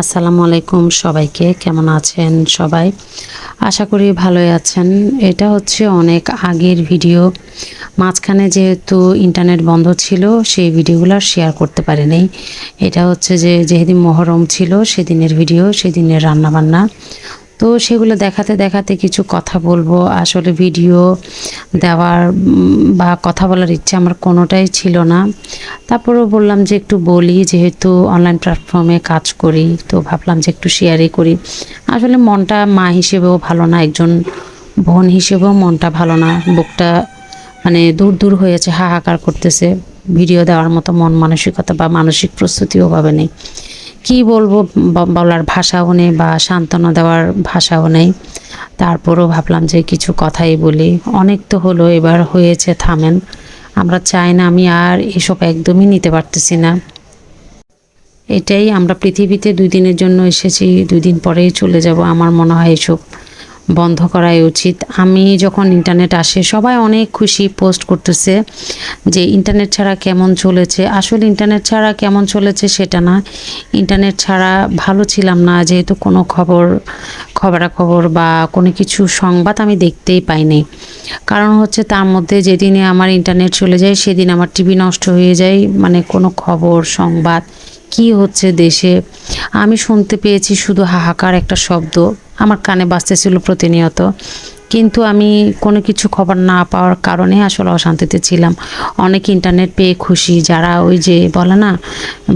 আসসালামু আলাইকুম সবাইকে, কেমন আছেন সবাই? আশা করি ভালোই আছেন। এটা হচ্ছে অনেক আগের ভিডিও। মাঝখানে যেহেতু ইন্টারনেট বন্ধ ছিল, সেই ভিডিওগুলো শেয়ার করতে পারেনি। এটা হচ্ছে যে যেদিন মহরম ছিল, সেদিনের ভিডিও, সেদিনের রান্নাবান্না। তো সেগুলো দেখাতে দেখাতে কিছু কথা বলব। আসলে ভিডিও দেওয়ার বা কথা বলার ইচ্ছা আমার কোনোটাই ছিল না। তারপরেও বললাম যে একটু বলি, যেহেতু অনলাইন প্ল্যাটফর্মে কাজ করি, তো ভাবলাম যে একটু শেয়ারই করি। আসলে মনটা মা হিসেবেও ভালো না, একজন বোন হিসেবেও মনটা ভালো না। বুকটা মানে দূর দূর হয়েছে, হাহাকার করতেছে। ভিডিও দেওয়ার মতো মন মানসিকতা বা মানসিক প্রস্তুতিও ভাবে নেই। কি বলব বলার ভাষাও নেই বা সান্ত্বনা দেওয়ার ভাষাও নেই। তারপরও ভাবলাম যে কিছু কথাই বলি। অনেক তো হলো, এবার হয়েছে, থামেন। আমরা চাই না আমি আর এসব একদমই নিতে পারতেছি না। এটাই আমরা পৃথিবীতে দুই দিনের জন্য এসেছি, দুই দিন পরেই চলে যাব। আমার মনে হয় এসব বন্ধ করাই উচিত। আমি যখন ইন্টারনেট আসে, সবাই অনেক খুশি পোস্ট করতেছে যে ইন্টারনেট ছাড়া কেমন চলেছে। আসলে ইন্টারনেট ছাড়া কেমন চলেছে সেটা না। ইন্টারনেট ছাড়া ভালো ছিলাম না, যেহেতু কোনো খবর, খবরাখবর বা কোনো কিছু সংবাদ আমি দেখতেই পাইনি। কারণ হচ্ছে তার মধ্যে যেদিনে আমার ইন্টারনেট চলে যায়, সেদিন আমার টিভি নষ্ট হয়ে যায়। মানে কোনো খবর, সংবাদ, কি হচ্ছে দেশে? আমি শুনতে পেয়েছি শুধু হাহাকার একটা শব্দ। আমার কানে বাঁচতেছিল প্রতিনিয়ত। কিন্তু আমি কোনো কিছু খবর না পাওয়ার কারণে আসলে অশান্তিতে ছিলাম। অনেক ইন্টারনেট পেয়ে খুশি। যারা ওই যে বলে না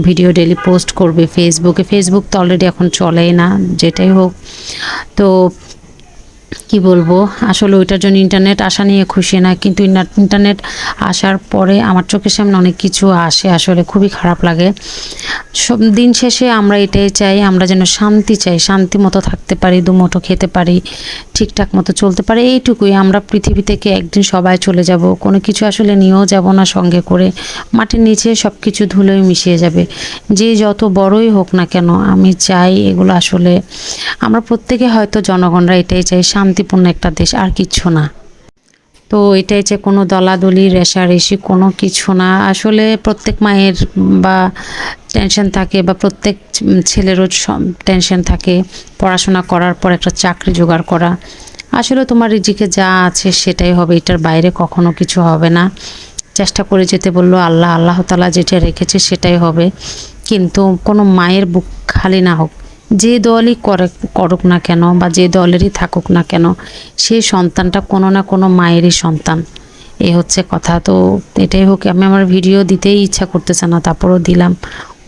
ভিডিও ডেলি পোস্ট করবে ফেসবুকে ফেসবুক তো অলরেডি এখন চলেই না, যেটাই হোক। তো কি বলব? আসলে ওইটার জন্য ইন্টারনেট আসা নিয়ে খুশি না, কিন্তু ইন্টারনেট আসার পরে আমার চোখের সামনে অনেক কিছু আসে, আসলে খুবই খারাপ লাগে। সব দিন শেষে আমরা এটাই চাই, আমরা যেন শান্তি চাই, শান্তি মতো থাকতে পারি, দুমুঠো খেতে পারি, ঠিকঠাক মতো চলতে পারি, এইটুকুই। আমরা পৃথিবী থেকে একদিন সবাই চলে যাব, কোনো কিছু আসলে নিয়েও যাব না সঙ্গে করে। মাটির নিচে সব কিছু ধুলোয় মিশিয়ে যাবে। যে যত বড়ই হোক না কেন, আমি চাই এগুলো আসলে, আমরা প্রত্যেকে হয়তো জনগণরা এটাই চাই শান্তিপূর্ণ একটা দেশ, আর কিচ্ছু না। তো এটাই যে কোনো দলাদলি রেশারেশি কোনো কিছু না। আসলে প্রত্যেক মায়ের বা টেনশন থাকে বা প্রত্যেক ছেলেরও টেনশন থাকে পড়াশোনা করার পর একটা চাকরি জোগাড় করা। আসলে তোমার রিজিকে যা আছে সেটাই হবে, এটার বাইরে কখনো কিছু হবে না। চেষ্টা করে যেতে বলল আল্লাহ আল্লাহ তালা যেটা রেখেছে সেটাই হবে। কিন্তু কোনো মায়ের বুক খালি না হোক যে দলই করে করুক না কেন বা যে দলেরই থাকুক না কেন সেই সন্তানটা কোনো না কোনো মায়েরই সন্তান। এ হচ্ছে কথা। তো এটাই হোক, আমি আমার ভিডিও দিতেই ইচ্ছা করতেছে না, তারপরও দিলাম।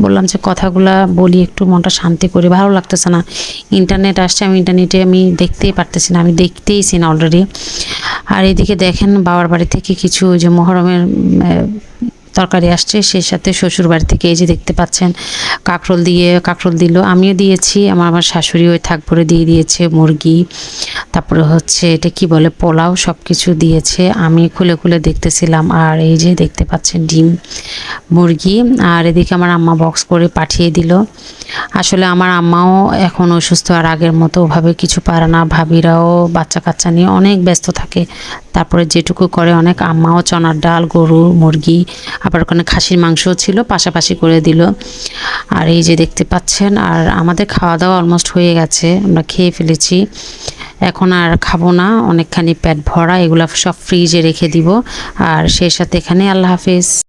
বললাম যে কথাগুলা বলি, একটু মনটা শান্তি করি। ভালো লাগতেছে না। ইন্টারনেট আসছে, আমি ইন্টারনেটে আমি দেখতেই পারতেছি না, আমি দেখতেইছি না অলরেডি আর এদিকে দেখেন বাবার বাড়ি থেকে কিছু যে মহরমের তরকারি আসছে, সেই সাথে শ্বশুর বাড়ি থেকে এই যে দেখতে পাচ্ছেন, কাঁকরোল দিয়ে কাঁকরোল দিল। আমিও দিয়েছি, আমার আমার শাশুড়ি ওই থাক ভরে দিয়ে দিয়েছে মুরগি। তারপরে হচ্ছে এটা কি বলে, পোলাও সব কিছু দিয়েছে। আমি খুলে খুলে দেখতেছিলাম, আর এই যে দেখতে পাচ্ছেন ডিম, মুরগি। আর এদিকে আমার আম্মা বক্স করে পাঠিয়ে দিল। আসলে আমার আম্মাও এখন অসুস্থ, আর আগের মতো ওভাবে কিছু পারে না। ভাবিরাও বাচ্চা কাচ্চা নিয়ে অনেক ব্যস্ত থাকে। তারপরে যেটুকু করে অনেক আম্মাও চনার ডাল, গরু, মুরগি, আবার ওখানে খাসির মাংসও ছিল, পাশাপাশি করে দিল। আর এই যে দেখতে পাচ্ছেন, আর আমাদের খাওয়া দাওয়া অলমোস্ট হয়ে গেছে, আমরা খেয়ে ফেলেছি। এখন আর খাব না, অনেকখানি পেট ভরা, এগুলো সব ফ্রিজে রেখে দিব। আর সেই সাথে এখানে আল্লাহ হাফিজ।